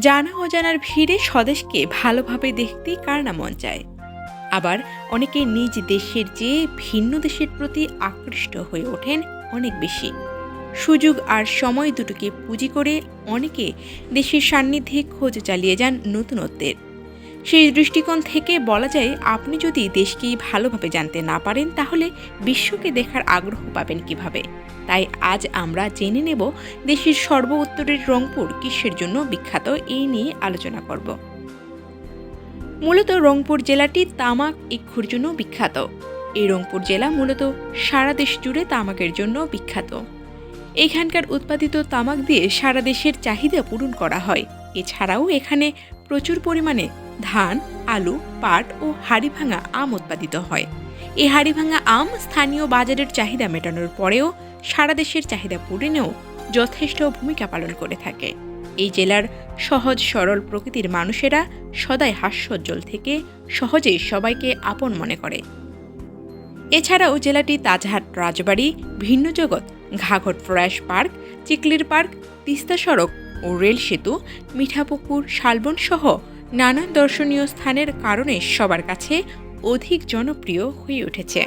জানা অজানার ভিড়ে স্বদেশকে ভালোভাবে দেখতে কার না মন চায়। আবার অনেকে নিজ দেশের চেয়ে ভিন্ন দেশের প্রতি আকৃষ্ট হয়ে ওঠেন অনেক বেশি। সুযোগ আর সময় দুটোকে পুঁজি করে অনেকে দেশের সান্নিধ্যে খোঁজ চালিয়ে যান নতুনত্বের। সেই দৃষ্টিকোণ থেকে বলা যায়, আপনি যদি দেশকেই ভালোভাবে জানতে না পারেন, তাহলে বিশ্বকে দেখার আগ্রহ পাবেন কীভাবে? তাই আজ আমরা জেনে নেব দেশের সর্ব উত্তরের রংপুর কিসের জন্য বিখ্যাত এই নিয়ে আলোচনা করব। মূলত রংপুর জেলাটি তামাক ইক্ষুর জন্য বিখ্যাত। এই রংপুর জেলা মূলত সারা দেশ জুড়ে তামাকের জন্য বিখ্যাত। এখানকার উৎপাদিত তামাক দিয়ে সারা দেশের চাহিদা পূরণ করা হয়। এছাড়াও এখানে প্রচুর পরিমাণে ধান, আলু, পাট ও হাড়িভাঙা আম উৎপাদিত হয়। এই হাড়িভাঙা আম স্থানীয় বাজারের চাহিদা মেটানোর পরেও সারা দেশের চাহিদা পূরণেও যথেষ্ট ভূমিকা পালন করে থাকে। এই জেলার সহজ সরল প্রকৃতির মানুষেরা সদাই হাস্যোজ্জ্বল থেকে সহজেই সবাইকে আপন মনে করে। এছাড়াও জেলাটি তাজহাট রাজবাড়ি ভিন্ন জগৎ ঘাঘট ফ্রেশ পার্ক, চিকলির পার্ক, তিস্তা সড়ক ও রেল সেতু, মিঠাপুকুর, শালবন সহ নানান দর্শনীয় স্থানের কারণে সবার কাছে অধিক জনপ্রিয় হয়ে উঠেছে।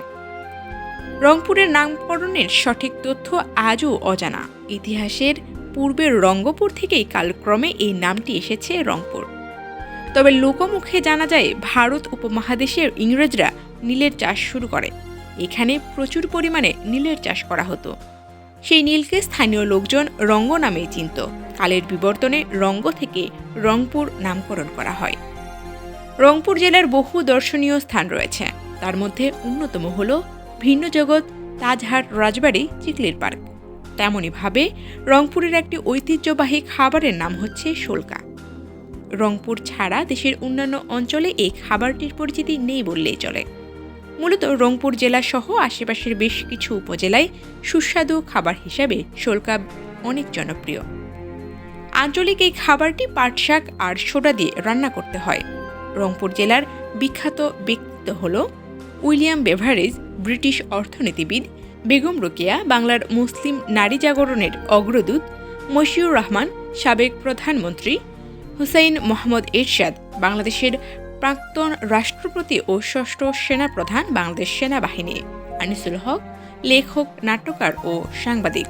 রংপুরের নামকরণের সঠিক তথ্য আজও অজানা। ইতিহাসের পূর্বের রঙ্গপুর থেকেই কালক্রমে এই নামটি এসেছে রংপুর। তবে লোকমুখে জানা যায়, ভারত উপমহাদেশের ইংরেজরা নীলের চাষ শুরু করে। এখানে প্রচুর পরিমাণে নীলের চাষ করা হতো। সেই নীলকে স্থানীয় লোকজন রঙ্গ নামে চিনত। কালের বিবর্তনে রঙ্গ থেকে রংপুর নামকরণ করা হয়। রংপুর জেলার বহু দর্শনীয় স্থান রয়েছে। তার মধ্যে অন্যতম হল ভিন্ন জগৎ তাজহাট রাজবাড়ি চিকলির পার্ক। তেমনইভাবে রংপুরের একটি ঐতিহ্যবাহী খাবারের নাম হচ্ছে শোলকা। রংপুর ছাড়া দেশের অন্যান্য অঞ্চলে এই খাবারটির পরিচিতি নেই বললেই চলে। মূলত রংপুর জেলা সহ আশেপাশের বেশ কিছু উপজেলায় সুস্বাদু খাবার হিসাবে শোলকা অনেক জনপ্রিয়। আঞ্চলিক এই খাবারটি পাট শাক আর সোডা দিয়ে রান্না করতে হয়। রংপুর জেলার বিখ্যাত ব্যক্তিত্ব হল উইলিয়াম বেভারেজ, ব্রিটিশ অর্থনীতিবিদ, বেগম রোকেয়া, বাংলার মুসলিম নারী জাগরণের অগ্রদূত, মশিউর রহমান, সাবেক প্রধানমন্ত্রী, হুসাইন মোহাম্মদ এরশাদ, বাংলাদেশের প্রাক্তন রাষ্ট্রপতি ও ষষ্ঠ সেনাপ্রধান বাংলাদেশ সেনাবাহিনী, আনিসুল হক, লেখক, নাট্যকার ও সাংবাদিক।